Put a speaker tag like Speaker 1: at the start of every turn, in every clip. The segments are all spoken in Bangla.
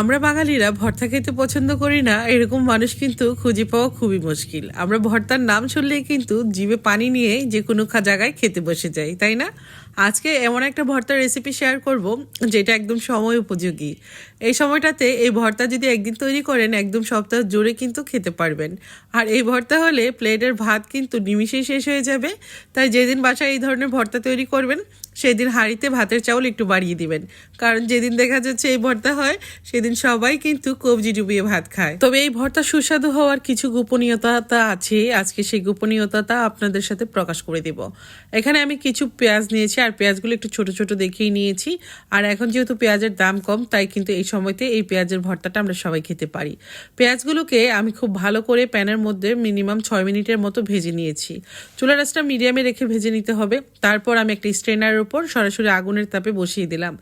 Speaker 1: আমরা বাঙালিরা ভর্তা খেতে পছন্দ করি না, এরকম মানুষ কিন্তু খুঁজে পাওয়া খুবই মুশকিল। আমরা ভর্তার নাম শুনলেই কিন্তু জিভে পানি নিয়ে যে কোনো জায়গায় খেতে বসে যাই, তাই না? আজকে এমন একটা ভর্তার রেসিপি শেয়ার করব, যেটা একদম সময় উপযোগী। এই সময়টাতে এই ভর্তা যদি একদিন তৈরি করেন, একদম সপ্তাহ জুড়ে কিন্তু খেতে পারবেন। আর এই ভর্তা হলে প্লেটের ভাত কিন্তু নিমিশেই শেষ হয়ে যাবে। তাই যেদিন বাসায় এই ধরনের ভর্তা তৈরি করবেন, সেদিন হাঁড়িতে ভাতের চাউল একটু বাড়িয়ে দিবেন। কারণ যেদিন দেখা যাচ্ছে এই ভর্তা হয়, সেদিন সবাই কিন্তু কবজি ডুবিয়ে ভাত খায়। তবে এই ভর্তা সুস্বাদু হওয়ার কিছু গোপনীয়তা আছে। আজকে সেই গোপনীয়তাটা আপনাদের সাথে প্রকাশ করে দেব। এখানে আমি কিছু পেঁয়াজ নিয়েছি আর পেঁয়াজগুলো একটু ছোট ছোট দেখেই নিয়েছি। আর এখন যেহেতু পেঁয়াজের দাম কম, তাই কিন্তু এই সময়তে এই পেঁয়াজের ভর্তাটা আমরা সবাই খেতে পারি। পেঁয়াজগুলোকে আমি খুব ভালো করে প্যানের মধ্যে মিনিমাম ছয় মিনিটের মতো ভেজে নিয়েছি। চুলা রাসটা মিডিয়ামে রেখে ভেজে নিতে হবে। তারপর আমি একটা স্ট্রেনারের উপর সরাসরি আগুনের তাপে বসিয়ে দিলাম।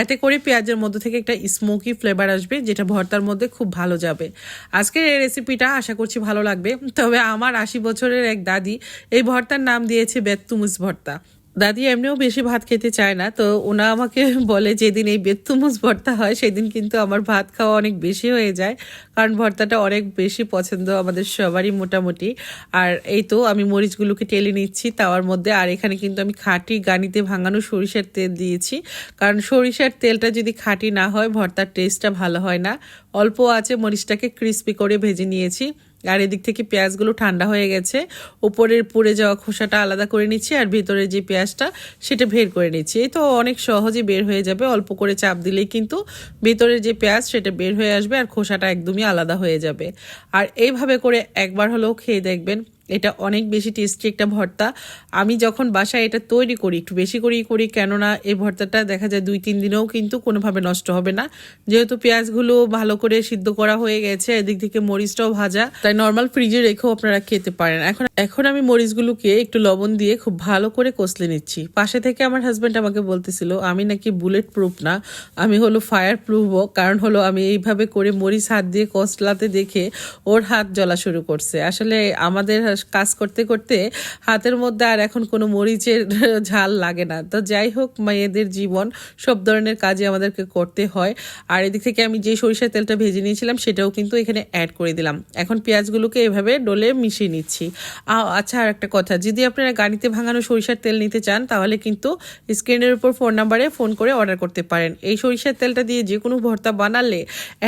Speaker 1: এতে করে পেঁয়াজের মধ্যে থেকে একটা স্মোকি ফ্লেভার আসবে, যেটা ভর্তার মধ্যে খুব ভালো যাবে। আজকের এই রেসিপিটা আশা করছি ভালো লাগবে। তবে আমার আশি বছরের এক দাদি এই ভর্তার নাম দিয়েছে বেত্তুমুস ভর্তা। দাদি এমনিও বেশি ভাত খেতে চায় না, তো ওনা আমাকে বলে যেদিন এই বেত্তুমুস ভর্তা হয়, সেদিন কিন্তু আমার ভাত খাওয়া অনেক বেশি হয়ে যায়, কারণ ভর্তাটা অনেক বেশি পছন্দ আমাদের সবারই মোটামুটি। আর এই তো আমি মরিচগুলোকে টেলে নিচ্ছি তাওয়ার মধ্যে, আর এখানে কিন্তু আমি খাঁটি গানিতে ভাঙানো সরিষার তেল দিয়েছি, কারণ সরিষার তেলটা যদি খাঁটি না হয়, ভর্তার টেস্টটা ভালো হয় না। অল্প আছে মরিচটাকে ক্রিস্পি করে ভেজে নিয়েছি। আর এদিক থেকে পেঁয়াজগুলো ঠান্ডা হয়ে গেছে। উপরের পুড়ে যাওয়া খোসাটা আলাদা করে নিচ্ছি আর ভিতরে যে পেঁয়াজটা সেটা বের করে নিচ্ছি। এই তো অনেক সহজে বের হয়ে যাবে, অল্প করে চাপ দিলেই কিন্তু ভিতরের যে পেঁয়াজ সেটা বের হয়ে আসবে আর খোসাটা একদমই আলাদা হয়ে যাবে। আর এইভাবে করে একবার হলেও খেয়ে দেখবেন এটা অনেক বেশি টেস্টি একটা ভর্তা। আমি যখন বাসায় এটা তৈরি করি, একটু বেশি করেই করি, কেননা এই ভর্তাটা দেখা যায় দুই, তিন দিনেও কিন্তু কোনোভাবে নষ্ট হবে না। যেহেতু পেঁয়াজগুলো ভালো করে সিদ্ধ করা হয়ে গেছে, এদিক থেকে মরিচটাও ভাজা, তাই নর্মাল ফ্রিজে রেখেও আপনারা খেতে পারেন। এখন এখন আমি মরিচগুলোকে একটু লবণ দিয়ে খুব ভালো করে কষলে নিচ্ছি। পাশে থেকে আমার হাজব্যান্ড আমাকে বলতেছিল, আমি নাকি বুলেট প্রুফ না, আমি হলো ফায়ার প্রুফও কারণ হলো আমি এইভাবে করে মরিচ হাত দিয়ে কষলাতে দেখে ওর হাত জ্বলা শুরু করছে। আসলে আমাদের কাজ করতে করতে হাতের মধ্যে আর এখন কোনো মরিচের ঝাল লাগে না। তো যাই হোক, মেয়েদের জীবন সব ধরনের কাজে আমাদেরকে করতে হয়। আর এদিক থেকে আমি যে সরিষার তেলটা ভেজে নিয়েছিলাম, সেটাও কিন্তু এখানে অ্যাড করে দিলাম। এখন পেঁয়াজগুলোকে এভাবে ডলে মিশিয়ে নিচ্ছি। আচ্ছা আর একটা কথা, যদি আপনারা গাড়িতে ভাঙানো সরিষার তেল নিতে চান, তাহলে কিন্তু স্ক্রিনের উপর ফোন নাম্বারে ফোন করে অর্ডার করতে পারেন। এই সরিষার তেলটা দিয়ে যে কোনো ভর্তা বানালে,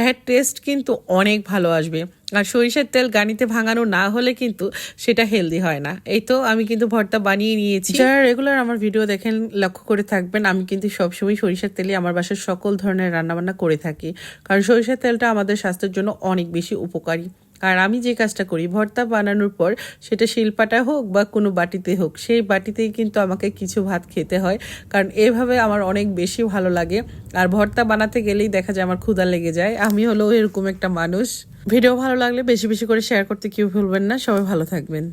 Speaker 1: এর টেস্ট কিন্তু অনেক ভালো আসবে। আর সরিষার তেল গানিতে ভাঙানো না হলে কিন্তু সেটা হেলদি হয় না। এই তো আমি কিন্তু ভর্তা বানিয়ে নিয়েছি। যারা রেগুলার আমার ভিডিও দেখেন, লক্ষ্য করে থাকবেন, আমি কিন্তু সবসময় সরিষার তেলে আমার বাসার সকল ধরনের রান্নাবান্না করে থাকি। কারণ সরিষার তেলটা আমাদের স্বাস্থ্যের জন্য অনেক বেশি উপকারী। আর আমি যে কাজটা করি, ভর্তা বানানোর পর সেটা শিলপাটা হোক বা কোনো বাটিতে হোক, সেই বাটিতেই কিন্তু আমাকে কিছু ভাত খেতে হয়। কারণ এভাবে আমার অনেক বেশি ভালো লাগে। আর ভর্তা বানাতে গেলেই দেখা যায় আমার ক্ষুধা লেগে যায়। আমি হলো এরকম একটা মানুষ। ভিডিও ভালো লাগলে বেশি বেশি করে শেয়ার করতে কেউ ভুলবেন না। সবাই ভালো থাকবেন।